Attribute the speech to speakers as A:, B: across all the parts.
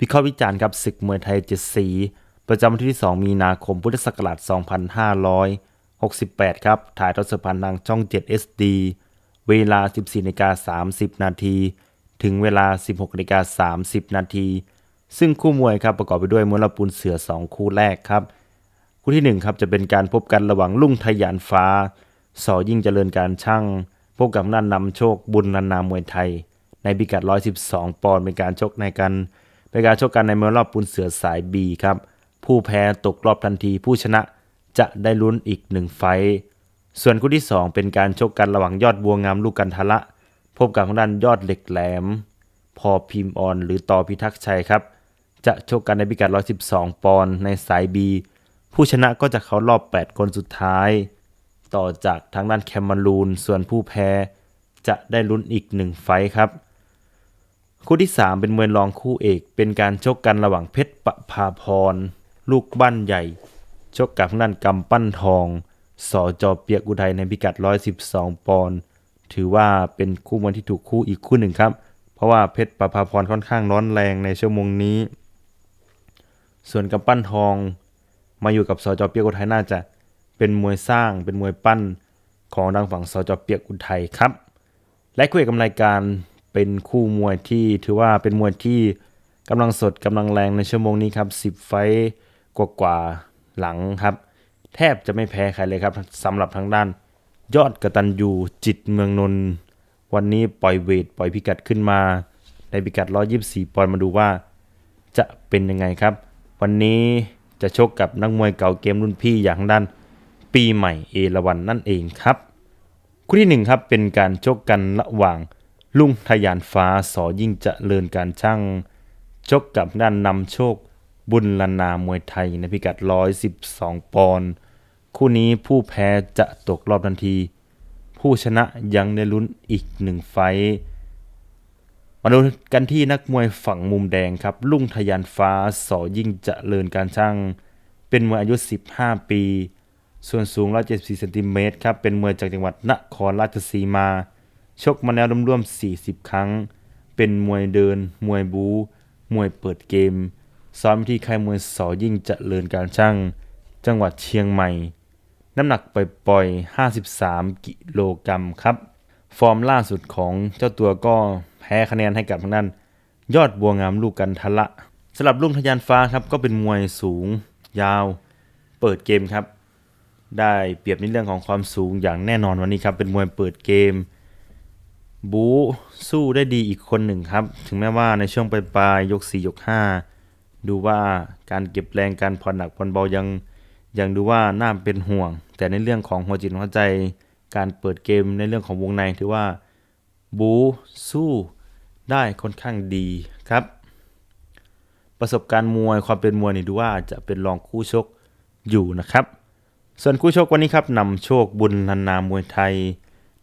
A: วิเคราะห์วิจารณ์ครับศึกมวยไทยเจ็ดสี ประจำวันที่ 2 มีนาคมพุทธศักราช 2568 ครับ ถ่ายทอดสดผ่านทางช่อง 7 SD เวลา 14นาฬิกา30 นาที ถึงเวลา 16นาฬิกา30 นาที ซึ่งคู่มวยครับประกอบไปด้วยมวยลปูนเสือ 2 คู่แรกครับ คู่ที่1ครับจะเป็นการพบกันระหว่างลุงทะยานฟ้า สอยิ่งเจริญการช่าง พบกับนันนำโชคบุญนันนามวยไทย ในพิกัด 112 ปอนด์เป็นการชกในการ เป็นการชกกันในมวยรอบปูนเสือสาย B ครับ ผู้แพ้ตกรอบทันทีผู้ชนะจะได้ลุ้นอีกหนึ่งไฟ ส่วนคู่ที่ 2 เป็นการชกกันระหว่างยอดบัวงามลูกกันทะละ พบกับทางด้านยอดเหล็กแหลม พอพิมพ์ออน หรือต่อพิทักษ์ชัยครับ จะชกกันในพิกัด 112 ปอนด์ในสาย B ผู้ชนะก็จะเข้ารอบ 8 คนสุดท้าย ต่อจากทางด้านแคมารูน ส่วนผู้แพ้จะได้ลุ้นอีกหนึ่งไฟครับ คู่ที่ 3 เป็นมวยรองคู่เอก เป็นการชกกันระหว่างเพชรประภาพร ลูกบ้านใหญ่ ชกกับทางด้านกำปั้นทองสอจอเปียกอุทัยในพิกัด 112 ปอนด์ถือว่าเป็นคู่มวยที่ถูกคู่อีกคู่หนึ่งครับ เพราะว่าเพชรประภาพรค่อนข้างร้อนแรงในชั่วโมงนี้ ส่วนกำปั้นทอง มาอยู่กับสอจอเปียกอุทัยน่าจะเป็นมวยสร้างเป็นมวยปั้นของทางฝั่งสอจอเปียกอุทัยครับ และคู่เอกกำรายการ เป็นคู่มวยที่ถือว่าเป็นมวยที่กำลังสดกำลังแรงในชั่วโมงนี้ครับ 10 ไฟกว่าๆหลังครับ แทบจะไม่แพ้ใครเลยครับสำหรับทางด้าน ยอดกระตันยูจิตเมืองนนท์วันนี้ปล่อยเวทปล่อยพิกัดขึ้นมา ในพิกัด 124 ปอนด์มาดูว่า จะเป็นยังไงครับ วันนี้จะชกกับนักมวยเก่าเกมรุ่นพี่อย่างด้าน ปีใหม่เอราวันนั่นเองครับ คู่ที่หนึ่งครับเป็นการชกกันระหว่าง ลุงทะยานฟ้าสอยิ่งจะเจริญการช่างชกกับด้านนำโชคบุญลนามวยไทยในพิกัด 112 ปอนด์คู่นี้ผู้แพ้จะตกรอบทันที ผู้ชนะยังได้ลุ้นอีกหนึ่งไฟมาดูกันที่นักมวยฝั่งมุมแดงครับ ลุงทะยานฟ้าสอยิ่งจะเจริญการช่าง เป็นมวยอายุ 15 ปี ส่วนสูง 174เซนติเมตรครับ เป็นมวยจากจังหวัดนครราชสีมา ชกมาแล้วรวมๆ40 ครั้ง เป็นมวยเดิน มวยบู มวยเปิดเกม ซ้อมที่ค่ายมวยสอยิ่งจเจริญการช่าง จังหวัดเชียงใหม่ น้ำหนักปล่อยๆ53 กิโลกรัมครับ ฟอร์มล่าสุดของเจ้าตัวก็แพ้คะแนนให้กับทางด้านยอดบัวงามลูกกันทะละสำหรับลุงทะยานฟ้าครับก็เป็นมวยสูง ยาว เปิดเกมครับ ได้เปรียบในเรื่องของความสูงอย่างแน่นอนวันนี้ครับ เป็นมวยเปิดเกม บูสู้ได้ดีอีกคนหนึ่งครับ ถึงแม้ว่าในช่วงปลายๆยก 4 ยก 5 ดูว่าการเก็บแรงการผ่อนหนักผ่อนเบายังยังดูว่าน่าเป็นห่วง แต่ในเรื่องของหัวจิตหัวใจ การเปิดเกมในเรื่องของวงในถือว่าบูสู้ได้ค่อนข้างดีครับ ประสบการณ์มวยความเป็นมวยนี่ดูว่าจะเป็นรองคู่ชกอยู่นะครับ ส่วนคู่ชกวันนี้ครับนำโชคบุญลันนามวยไทย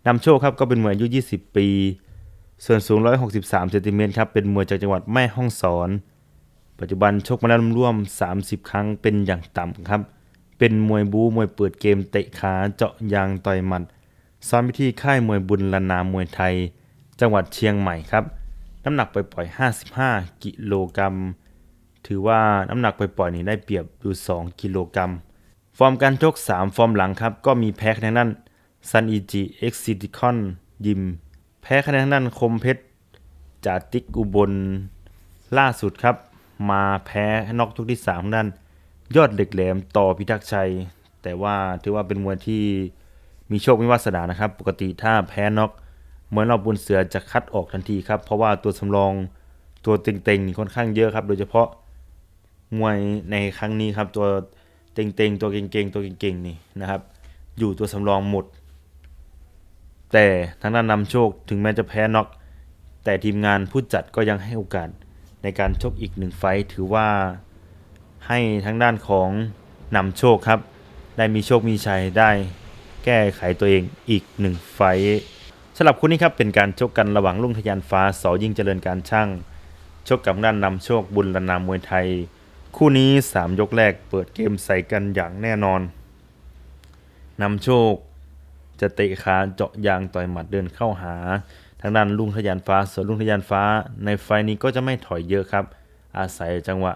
A: นำโชคครับก็เป็นมวยอายุ 20 ปี ส่วนสูง 163เซนติเมตรครับเป็นมวยจากจังหวัดแม่ฮ่องสอน ปัจจุบันชกมาแล้วร่วม 30 ครั้งเป็นอย่างต่ำครับ เป็นมวยบูมวยเปิดเกมเตะขาเจาะยางต่อยหมัดซ้อมวิธีค่ายมวยบุญลนามวยไทย จังหวัดเชียงใหม่ครับ น้ำหนักปล่อยๆ55 กิโลกรัมถือว่าน้ำหนักปล่อยๆนี่ได้เปรียบอยู่ 2 กิโลกรัมฟอร์มการชก 3 ฟอร์มหลังครับ ก็มีแพ้คะแนนนั่น ซันอีจีเอ็กซิติคอนยิม แพ้คะแนนทางด้านคมเพชรจาติกอุบลล่าสุดครับ มาแพ้นอกทุกที่3ทางด้าน ยอดเหล็กแหลมต่อพิทักษ์ชัย แต่ว่าถือว่าเป็นมวยที่มีโชคมีวาสนานะครับ ปกติถ้าแพ้นอกเหมวยรอบบุญเสือจะคัดออกทันทีครับ เพราะว่าตัวสำรองตัวเต็งๆนี่ค่อนข้างเยอะครับ โดยเฉพาะมวยในครั้งนี้ครับตัวเต็งๆตัวเก่งๆตัวเก่งๆนี่นะครับ อยู่ตัวสำรองหมด แต่ทางด้านนำโชคถึงแม้จะแพ้น็อกแต่ทีมงานผู้จัดก็ยังให้โอกาสในการชกอีกหนึ่งไฟถือว่าให้ทางด้านของนำโชคครับ ได้มีโชคมีชัยได้แก้ไขตัวเองอีกหนึ่งไฟสำหรับคู่นี้ครับเป็นการชกกันระหว่างลุงทะยานฟ้าสอยิ่งเจริญการช่างชกกับด้านนำโชคบุญระนามมวยไทย คู่นี้ 3 ยกแรกเปิดเกมใส่กันอย่างแน่นอนนำโชค จะเตะขาเจาะยางต่อยหมัดเดินเข้าหา ทางด้านลุงทะยานฟ้าส่วนลุงทะยานฟ้า ในไฟนี้ก็จะไม่ถอยเยอะครับ อาศัยจังหวะ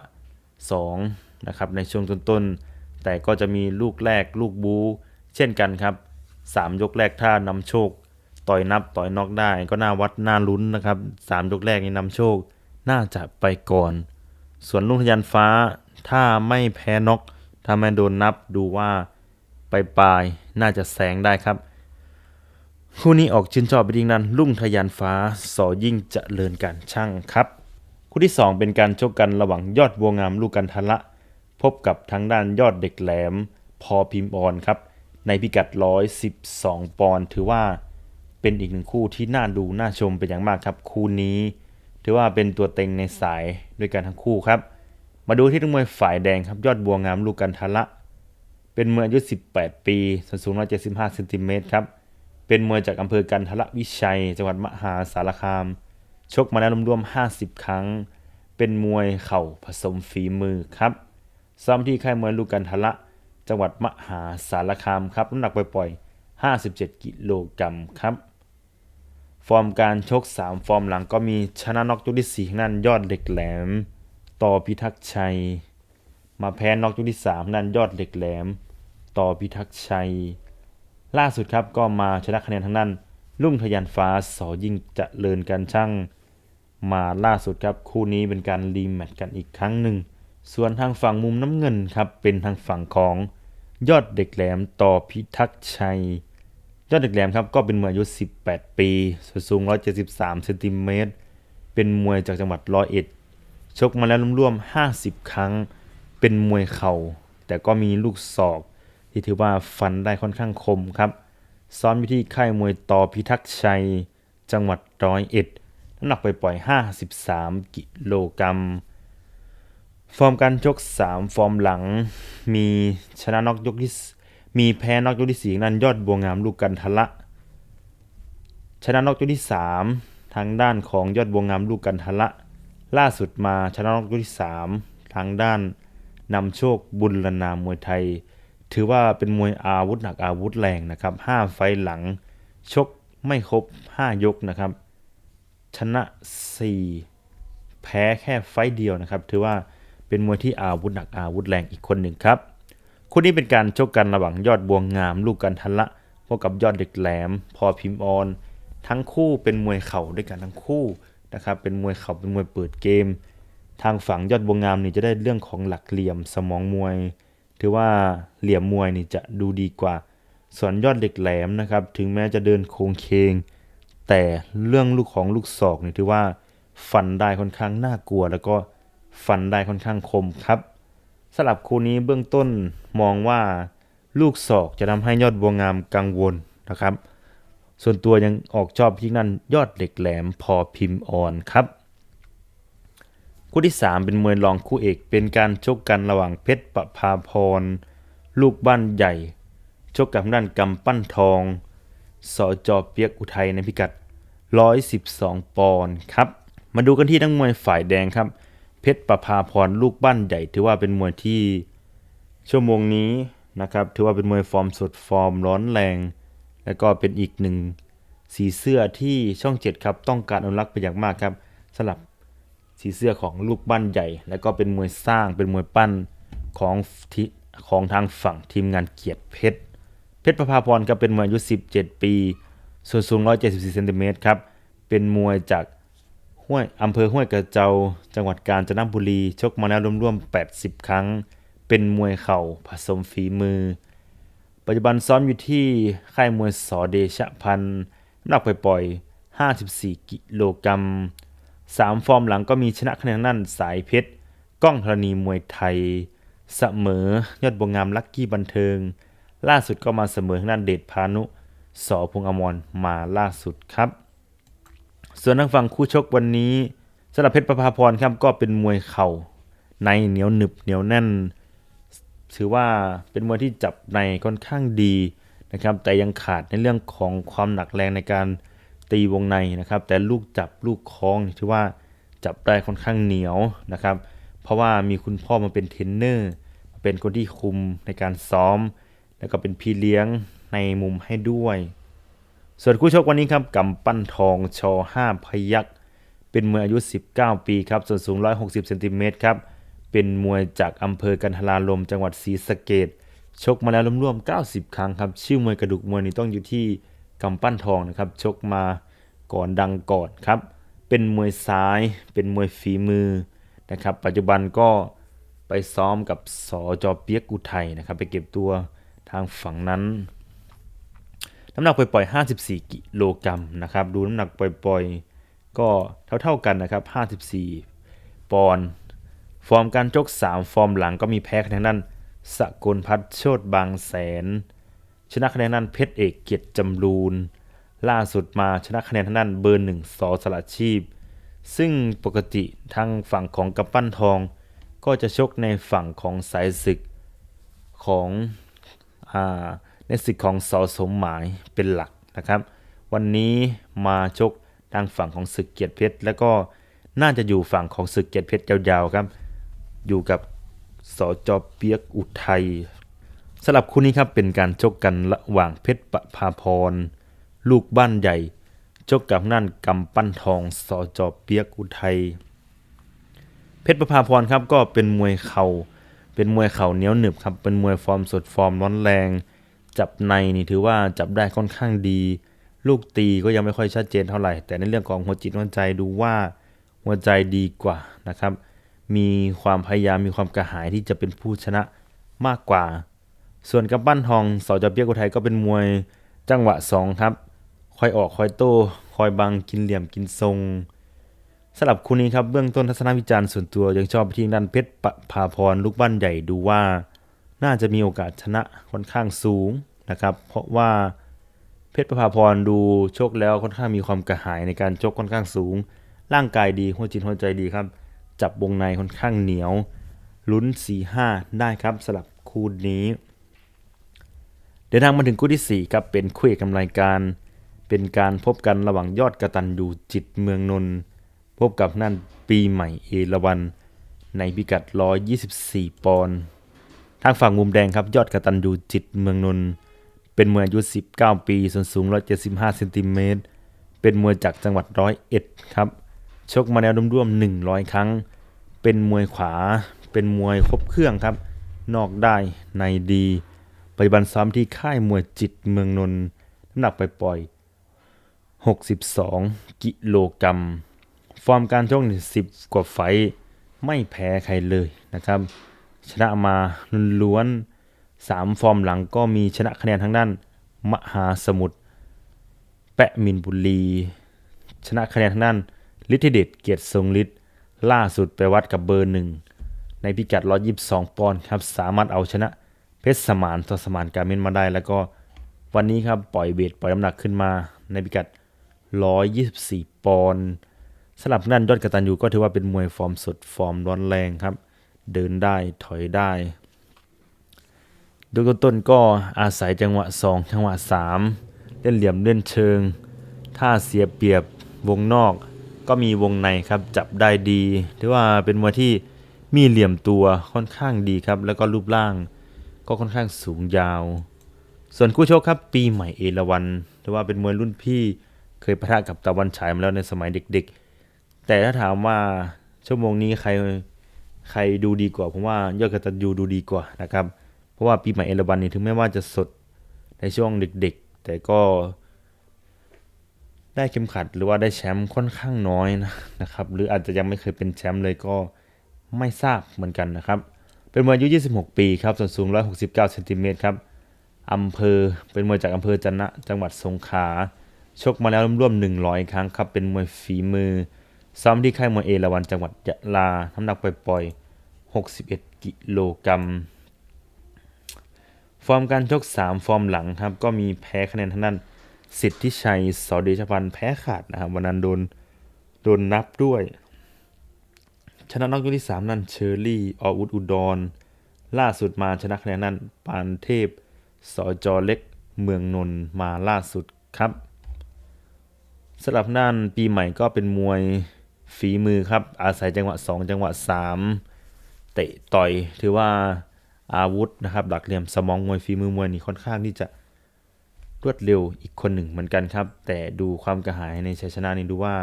A: 2นะครับในช่วงต้นๆแต่ก็จะมีลูกแรกลูกบูเช่นกันครับ 3 ยกแรกถ้านำโชค ต่อยนับต่อยนอกได้ก็น่าวัดน่าลุ้นนะครับ 3 ยกแรกนี้นำโชค น่าจะไปก่อน ส่วนลุงทะยันฟ้าถ้าไม่แพ้นกถ้าไม่โดนนับดูว่าไปปลายน่าจะแสงได้ครับ คู่นี้ออกชื่นชอบไปดิงนั้นลุ่งทะยานฟ้าสอยิ่งจเจริญการช่างครับ คู่ที่ 2 เป็นการชกกันระหว่างยอดบัวงามลูกกันทละ พบกับทางด้านยอดเด็กแหลม พอพิมพ์ออนครับ ในพิกัด 112 ปอนด์ถือว่าเป็นอีกหนึ่งคู่ที่น่าดูน่าชมเป็นอย่างมากครับ คู่นี้ ถือว่าเป็นตัวเต็งในสายด้วยกันทั้งคู่ครับ มาดูที่นักมวยฝ่ายแดงครับยอดบัวงามลูกกันทละ เป็นมวยอายุ 18 ปีส่วนสูง 175เซนติเมตรครับ เป็นมวยจากอำเภอกันทละวิชัย จังหวัดมหาสารคาม ชกมาแล้วรวมๆ50 ครั้ง เป็นมวยเข่าผสมฝีมือครับซ้อมที่ค่ายมวยลูกกันทละ จังหวัดมหาสารคามครับน้ำหนักปล่อยๆ 57 กิโลกรัมครับ ฟอร์มการชก 3 ฟอร์มหลังก็มีชนะน็อกยกที่4นั่นยอดเหล็กแหลม ต่อพิทักษ์ชัย มาแพ้น็อกยกที่3นั่นยอดเหล็กแหลม ต่อพิทักษ์ชัย ล่าสุดครับก็มาชนะคะแนนทางนั้นลุ่งทะยันฟ้าสอยิ่งเจริญการช่างมาล่าสุดครับ คู่นี้เป็นการรีแมตช์กันอีกครั้งหนึ่ง ส่วนทางฝั่งมุมน้ำเงินครับ เป็นทางฝั่งของยอดเด็กแหลมต่อพิทักษ์ชัย ยอดเด็กแหลมครับก็เป็นมวยอายุ 18 ปีสูง 173เซนติเมตรเป็นมวยจากจังหวัดร้อยเอ็ดชกมาแล้วรวมๆ50 ครั้ง เป็นมวยเข่า แต่ก็มีลูกศอก ที่ถือว่าฟันได้ค่อนข้างคมครับซ้อมอยู่ที่ค่ายมวยต่อพิทักษ์ชัย จังหวัดร้อยเอ็ดน้ำหนักไปปล่อย 53 กิโลกรัม ฟอร์มการชก 3 ฟอร์มหลัง มีชนะน็อกยกที่มีแพ้น็อกยกที่สี่นั่นยอดบัวงามลูกกันทละ ชนะน็อกยกที่ 3 ทางด้านของยอดบัวงามลูกกันทละ ล่าสุดมาชนะน็อกยกที่ 3 ทางด้านนำโชคบุญลนามวยไทย ถือว่าเป็นมวยอาวุธหนักอาวุธแรงนะครับ5ไฟหลัง ชกไม่ครบ 5 ยกนะครับ ชนะ 4 แพ้แค่ไฟเดียวนะครับ ถือว่าเป็นมวยที่อาวุธหนักอาวุธแรงอีกคนหนึ่งครับคู่นี้เป็นการชกกันระหว่างยอดบวงงาม ลูกกันทันละพบกับยอดเด็กแหลม พอพิมพ์ออน ทั้งคู่เป็นมวยเข่าด้วยกันทั้งคู่นะครับ เป็นมวยเข่าเป็นมวยเปิดเกม ทางฝั่งยอดบวงงามนี่จะได้เรื่องของหลักเหลี่ยมสมองมวย ถือว่าเหลี่ยมมวยนี่จะดูดีกว่า ส่วนยอดเด็กแหลมนะครับ ถึงแม้จะเดินโค้งเคง แต่เรื่องลูกของลูกศอกนี่ถือว่าฟันได้ค่อนข้างน่ากลัว แล้วก็ฟันได้ค่อนข้างคมครับสำหรับคู่นี้เบื้องต้นมองว่าลูกศอกจะทำให้ยอดบัวงามกังวลนะครับ ส่วนตัวยังออกชอบที่นั่นยอดเหล็กแหลมพอพิมพ์อ่อนครับ คู่ที่ 3 เป็นมวยรองคู่เอก เป็นการชกกันระหว่างเพชรประภาพร ลูกบ้านใหญ่ ชกกับด้านกำปั้นทองสอจอเปียกอุทัยในพิกัด 112 ปอนด์ครับ มาดูกันที่นักมวยฝ่ายแดงครับ เพชรประภาพรลูกบ้านใหญ่ ถือว่าเป็นมวยที่ชั่วโมงนี้นะครับ ถือว่าเป็นมวยฟอร์มสดฟอร์มร้อนแรง แล้วก็เป็นอีกหนึ่งสีเสื้อที่ช่องเจ็ดครับต้องการอนุรักษ์เป็นอย่างมากครับสำหรับ สีเสื้อของลูกบ้านใหญ่ แล้วก็เป็นมวยสร้างเป็นมวยปั้นของที่ของทางฝั่งทีมงานเกียรติเพชร เพชรประภาพรก็เป็นมวยอายุ 17 ปี ส่วนสูง 174เซนติเมตรครับ เป็นมวยจากห้วยอำเภอห้วยกระเจา จังหวัดกาญจนบุรี ชกมาแล้วรวมๆ 80 ครั้ง เป็นมวยเข่าผสมฝีมือ ปัจจุบันซ้อมอยู่ที่ค่ายมวยสอเดชะพันธ์น้ำหนักปปล่อยๆ54 กิโลกรัม สามฟอร์มหลังก็มีชนะคะแนนนั่นสายเพชรก้องธรณีมวยไทย เสมอยอดบวงงามลักกี้บันเทิง ล่าสุดก็มาเสมอทางด้านเดชพานุสอพงอมรมาล่าสุดครับ ส่วนทางฝั่งคู่ชกวันนี้สำหรับเพชรประภาพรครับก็เป็นมวยเข่าในเหนียวหนึบเหนียวแน่น ถือว่าเป็นมวยที่จับในค่อนข้างดีนะครับแต่ยังขาดในเรื่องของความหนักแรงในการ ตีวงในนะครับ แต่ลูกจับลูกคล้องนี่ถือว่าจับได้ค่อนข้างเหนียวนะครับ เพราะว่ามีคุณพ่อมาเป็นเทรนเนอร์เป็นคนที่คุมในการซ้อม แล้วก็เป็นพี่เลี้ยงในมุมให้ด้วย ส่วนคู่ชกวันนี้ครับกำปั้นทองชอห้าพยักเป็นมวยอายุ 19 ปีครับ ส่วนสูง 160เซนติเมตรครับ เป็นมวยจากอำเภอกันทราลมจังหวัดศรีสะเกดชกมาแล้วรวมๆ90 ครั้งครับ ชื่อมวยกระดูกมวยนี่ต้องอยู่ที่ กำปั้นทองนะครับชกมาก่อนดังก่อนครับ เป็นมวยซ้ายเป็นมวยฝีมือนะครับ ปัจจุบันก็ไปซ้อมกับสอจอเปียกอุทัยนะครับ ไปเก็บตัวทางฝั่งนั้น น้ำหนักปล่อยๆ54 กิโลกรัมนะครับ ดูน้ำหนักปล่อยๆ ก็เท่าๆกันนะครับ 54 ปอนด์ฟอร์มการชก 3 ฟอร์มหลังก็มีแพ้คะแนนด้านสกลพัฒโชตบางแสน ชนะคะแนนด้านเพชรเอกเกียรติจำรูน ล่าสุดมาชนะคะแนนทางด้านเบอร์หนึ่งสอสละชีพ ซึ่งปกติทางฝั่งของกำปั้นทอง ก็จะชกในฝั่งของสายศึกของอในศึกของสอสมหมายเป็นหลักนะครับ วันนี้มาชกทางฝั่งของศึกเกียรติเพชรแล้วก็น่าจะอยู่ฝั่งของศึกเกียรติเพชรยาวๆครับ อยู่กับสจเปียกอุทัย สำหรับคู่นี้ครับเป็นการชกกันระหว่างเพชรประภาพร ลูกบ้านใหญ่ ชกกับนั่นกำปั้นทองสจเปียกอุทัยเพชรประภาพรครับก็เป็นมวยเข่าเป็นมวยเข่าเหนียวหนึบครับเป็นมวยฟอร์มสดฟอร์มร้อนแรง จับในนี่ถือว่าจับได้ค่อนข้างดี ลูกตีก็ยังไม่ค่อยชัดเจนเท่าไหร่ แต่ในเรื่องของหัวจิตหัวใจดูว่าหัวใจดีกว่านะครับ มีความพยายามมีความกระหายที่จะเป็นผู้ชนะมากกว่า ส่วนกำปั้นทองสจเปียกอุทัยก็เป็นมวยจังหวะสองครับ คอยออกคอยโต้คอยบังกินเหลี่ยมกินทรงสำหรับคู่นี้ครับเบื้องต้นทัศนวิจารณ์ส่วนตัวยังชอบไปที่ด้านเพชรประภาพรลูกบ้านใหญ่ดูว่า น่าจะมีโอกาสชนะค่อนข้างสูงนะครับ เพราะว่าเพชรประภาพรดูชกแล้วค่อนข้างมีความกระหายในการชกค่อนข้างสูง ร่างกายดีหัวจิตหัวใจดีครับ จับวงในค่อนข้างเหนียวลุ้น4-5ได้ครับสำหรับคู่นี้ เดินทางมาถึงคู่ที่ 4 ครับ เป็นคู่เอกกำรายการ เป็นการพบกันระหว่างยอดกระตันยูจิตเมืองนนท์พบกับนั่นปีใหม่เอราวันในพิกัด 124 ปอนด์ทางฝั่งมุมแดงครับยอดกระตันยูจิตเมืองนนท์เป็นมวยอายุ 19 ปี ส่วนสูง 175เซนติเมตรเป็นมวยจากจังหวัดร้อยเอ็ดครับชกมาแล้วร่วมๆ100 ครั้ง เป็นมวยขวา เป็นมวยครบเครื่องครับ นอกได้ในดี ปัจจุบันซ้อมที่ค่ายมวยจิตเมืองนนท์น้ำหนักไปปล่อย 62 กิโลกรัม ฟอร์มการชกนี่10กว่าไฟไม่แพ้ใครเลยนะครับ ชนะมาล้วนสามฟอร์มหลังก็มีชนะคะแนนทั้งด้าน มหาสมุทรแปะมินบุรีชนะคะแนนทางด้านฤทธิเดชเกียรติทรงฤทธิ์ล่าสุดไปวัดกับเบอร์หนึ่งในพิกัด 122 ปอนด์ครับ สามารถเอาชนะ เพชรสมานต่อสมานการเมนมาได้ แล้วก็วันนี้ครับปล่อยเวทปล่อยน้ำหนักขึ้นมาในพิกัด 124 ปอนด์สำหรับนั่นยอดกระตันยูก็ถือว่าเป็นมวยฟอร์มสดฟอร์มร้อนแรงครับ เดินได้ถอยได้ดยต้นก็อาศัยจังหวะ 2 จังหวะ 3 เล่นเหลี่ยมเล่นเชิง ถ้าเสียเปรียบวงนอก ก็มีวงในครับจับได้ดีถือว่าเป็นมวยที่มีเหลี่ยมตัวค่อนข้างดีครับ แล้วก็รูปร่าง ก็ค่อนข้างสูงยาว ส่วนคู่ชกครับปีใหม่เอราวันถือว่าเป็นมวยรุ่นพี่เคยปะทะกับตะวันฉายมาแล้วในสมัยเด็กๆ แต่ถ้าถามว่าชั่วโมงนี้ใครใครดูดีกว่าผมว่ายอดกตันยูดูดีกว่านะครับ เพราะว่าปีใหม่เอราวันนี่ถึงแม้ว่าจะสดในช่วงเด็กๆ แต่ก็ ได้เข็มขัดหรือว่าได้แชมป์ค่อนข้างน้อยนะนะครับ หรืออาจจะยังไม่เคยเป็นแชมป์เลยก็ไม่ทราบเหมือนกันนะครับ เป็นมวยอายุ 26 ปีครับ ส่วนสูง 169 เซนติเมตรครับอำเภอ เป็นมวยจากอำเภอจันนะ จังหวัดสงขลา ชกมาแล้วร่วมๆ100 ครั้งครับ เป็นมวยฝีมือ ซ้อมที่ค่ายมวยเอราวันจังหวัดยะลา น้ำหนักปล่อยๆ 61 กิโลกรัม ฟอร์มการชก 3 ฟอร์มหลังครับ ก็มีแพ้คะแนนทางด้านสิทธิชัย สอเดชพันธ์แพ้ขาดนะครับ วันนั้นโดน โดนนับด้วย ชนะน็อกยกที่ 3 นั่นเชอร์รี่ออุดอุดร ล่าสุดมาชนะคะแนนนั่นปานเทพสอจอเล็ก เมืองนนมาล่าสุดครับสำหรับนั่นปีใหม่ก็เป็นมวยฝีมือครับ อาศัยจังหวะ 2 จังหวะ 3 เตะต่อยถือว่าอาวุธนะครับหลักเหลี่ยมสมองมวยฝีมือมวยนี่ค่อนข้างที่จะรวดเร็วอีกคนหนึ่งเหมือนกันครับ แต่ดูความกระหายในชัยชนะนี่ดูว่า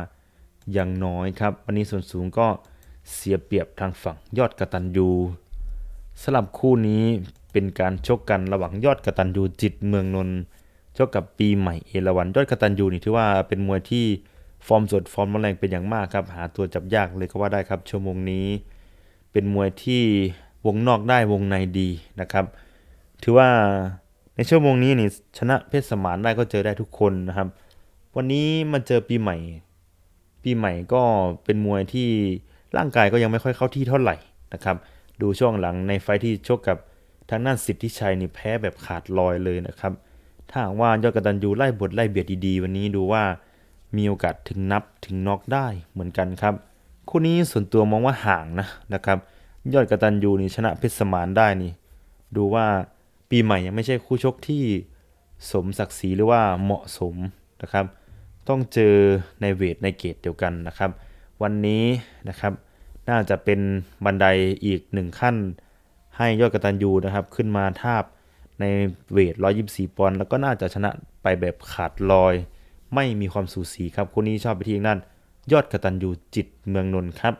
A: ย่างน้อยครับ วันนี้ส่วนสูงก็ เสียเปรียบทางฝั่งยอดกตันยูสลับคู่นี้เป็นการชกกันระหว่างยอดกตันยูจิตเมืองนนท์ชกกับปีใหม่เอราวันยอดกตันยูนี่ถือว่าเป็นมวยที่ฟอร์มสดฟอร์มแรงเป็นอย่างมากครับ หาตัวจับยากเลยก็ว่าได้ครับ ชั่วโมงนี้ เป็นมวยที่วงนอกได้วงในดีนะครับ ถือว่าในชั่วโมงนี้นี่ชนะเพชรสมานได้ก็เจอได้ทุกคนนะครับ วันนี้มาเจอปีใหม่ ปีใหม่ก็เป็นมวยที่ ร่างกายก็ยังไม่ค่อยเข้าที่เท่าไหร่นะครับดูช่วงหลังในไฟที่ชกกับทางด้านสิทธิชัยนี่แพ้แบบขาดลอยเลยนะครับ ถ้าหากว่ายอดกระตันยูไล่บทไล่เบียดดีๆ วันนี้ดูว่ามีโอกาสถึงนับถึงน็อกได้เหมือนกันครับ คู่นี้ส่วนตัวมองว่าห่างนะนะครับ ยอดกระตันยูนี่ชนะเพชรสมานได้นี่ ดูว่าปีใหม่ยังไม่ใช่คู่ชกที่สมศักดิ์ศรีหรือว่าเหมาะสมนะครับ ต้องเจอในเวทในเกรดเดียวกันนะครับ วันนี้นะครับ น่าจะเป็นบันไดอีกหนึ่งขั้น ให้ยอดกระตันยูนะครับ ขึ้นมาทาบในเวท 124 ปอนด์แล้วก็น่าจะชนะไปแบบขาดลอย ไม่มีความสูสีครับคู่นี้ชอบไปที่นั่นยอดกระตันยูจิตเมืองนนท์ครับ